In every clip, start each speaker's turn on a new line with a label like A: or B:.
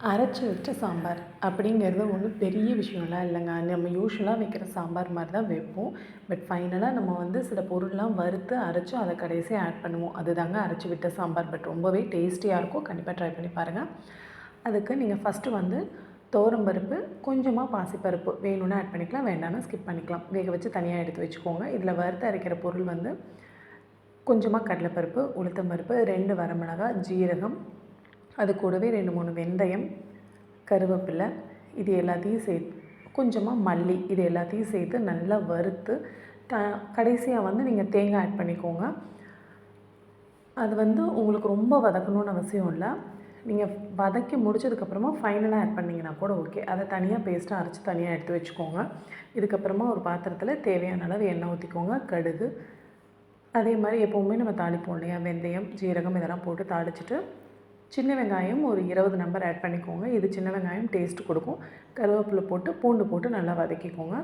A: அரைச்சி வச்ச சாம்பார் அப்படிங்கிறது ஒன்றும் பெரிய விஷயம்லாம் இல்லைங்க. நம்ம யூஷுவலாக வைக்கிற சாம்பார் மாதிரி தான் வைப்போம். பட் ஃபைனலாக நம்ம வந்து சில பொருள்லாம் வறுத்து அரைச்சி அதை கடைசியாக ஆட் பண்ணுவோம். அதுதாங்க அரைச்சி விட்ட சாம்பார். பட் ரொம்பவே டேஸ்டியாக இருக்கும். கண்டிப்பாக ட்ரை பண்ணி பாருங்கள் அதுக்கு நீங்கள் ஃபஸ்ட்டு வந்து பருப்பு கொஞ்சமாக பாசிப்பருப்பு வேணும்னா ஆட் பண்ணிக்கலாம். வேண்டாம்னா ஸ்கிப் பண்ணிக்கலாம். வேக வச்சு தனியாக எடுத்து வச்சுக்கோங்க. இதில் வறுத்து அரைக்கிற பொருள் வந்து கொஞ்சமாக கடலைப்பருப்பு உளுத்தம்பருப்பு ரெண்டு வரமிளகாய் ஜீரகம் அது கூடவே ரெண்டு மூணு வெந்தயம் கருவேப்பிலை இது எல்லாத்தையும் சேர்த்து கொஞ்சமாக மல்லி இது எல்லாத்தையும் சேர்த்து நல்லா வறுத்து த கடைசியாக வந்து நீங்கள் தேங்காய் ஆட் பண்ணிக்கோங்க. அது வந்து உங்களுக்கு ரொம்ப வதக்கணும்னு அவசியம் இல்லை. நீங்கள் வதக்கி முடிச்சதுக்கப்புறமா ஃபைனலாக ஆட் பண்ணிங்கன்னா கூட ஓகே அதை தனியாக பேஸ்ட்டாக அரைச்சி தனியாக எடுத்து வச்சுக்கோங்க. இதுக்கப்புறமா ஒரு பாத்திரத்தில் தேவையான அளவு எண்ணெய் ஊற்றிக்கோங்க கடுகு. அதே மாதிரி எப்போவுமே நம்ம தாளிப்போம் இல்லையா? வெந்தயம் ஜீரகம் இதெல்லாம் போட்டு தாளிச்சிட்டு சின்ன வெங்காயம் ஒரு இருபது நம்பர் ஆட் பண்ணிக்கோங்க. இது சின்ன வெங்காயம் டேஸ்ட் கொடுக்கும். கருவேப்பிலை போட்டு பூண்டு போட்டு நல்லா வதக்கிக்கோங்க.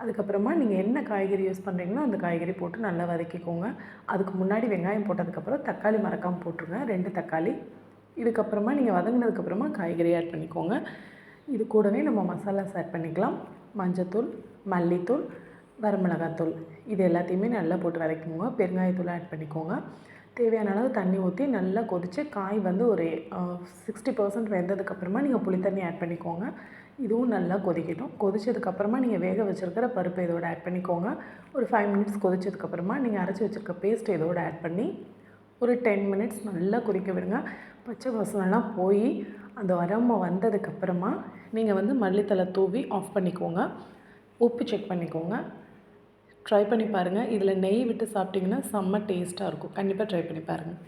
A: அதுக்கப்புறமா நீங்கள் என்ன காய்கறி யூஸ் பண்ணுறீங்களோ அந்த காய்கறி போட்டு நல்லா வதக்கிக்கோங்க. அதுக்கு முன்னாடி வெங்காயம் போட்டதுக்கப்புறம் தக்காளி மறக்காமல் போட்டுருங்க. ரெண்டு தக்காளி. இதுக்கப்புறமா நீங்கள் வதங்கினதுக்கப்புறமா காய்கறி ஆட் பண்ணிக்கோங்க. இது கூடவே நம்ம மசாலாஸ் ஆட் பண்ணிக்கலாம். மஞ்சத்தூள் மல்லித்தூள் வரமிளகாத்தூள். இது எல்லாத்தையுமே நல்லா போட்டு வதக்கிக்கோங்க. பெருங்காயத்தூள் ஆட் பண்ணிக்கோங்க. தேவையான அளவு தண்ணி ஊற்றி நல்லா கொதித்து காய் வந்து ஒரு சிக்ஸ்டி பர்சன்ட் வெந்ததுக்கப்புறமா நீங்கள் புளித்தண்ணி ஆட் பண்ணிக்கோங்க. இதுவும் நல்லா கொதிக்கட்டும். கொதிச்சதுக்கப்புறமா நீங்கள் வேக வச்சுருக்கிற பருப்பு இதோடு ஆட் பண்ணிக்கோங்க. ஒரு ஃபைவ் மினிட்ஸ் கொதிச்சதுக்கப்புறமா நீங்கள் அரைச்சி வச்சுருக்க பேஸ்ட் இதோடு ஆட் பண்ணி ஒரு டென் மினிட்ஸ் நல்லா கொதிக்க விடுங்க. பச்சை வாசனைலாம் போய் அந்த வரம்ப வந்ததுக்கப்புறமா நீங்கள் வந்து மல்லித்தலை தூவி ஆஃப் பண்ணிக்கோங்க. உப்பு செக் பண்ணிக்கோங்க. ட்ரை பண்ணி பாருங்கள் இதில் நெய் விட்டு சாப்பிட்டிங்கன்னா செம்ம டேஸ்ட்டாக இருக்கும். கண்டிப்பாக ட்ரை பண்ணி பாருங்கள்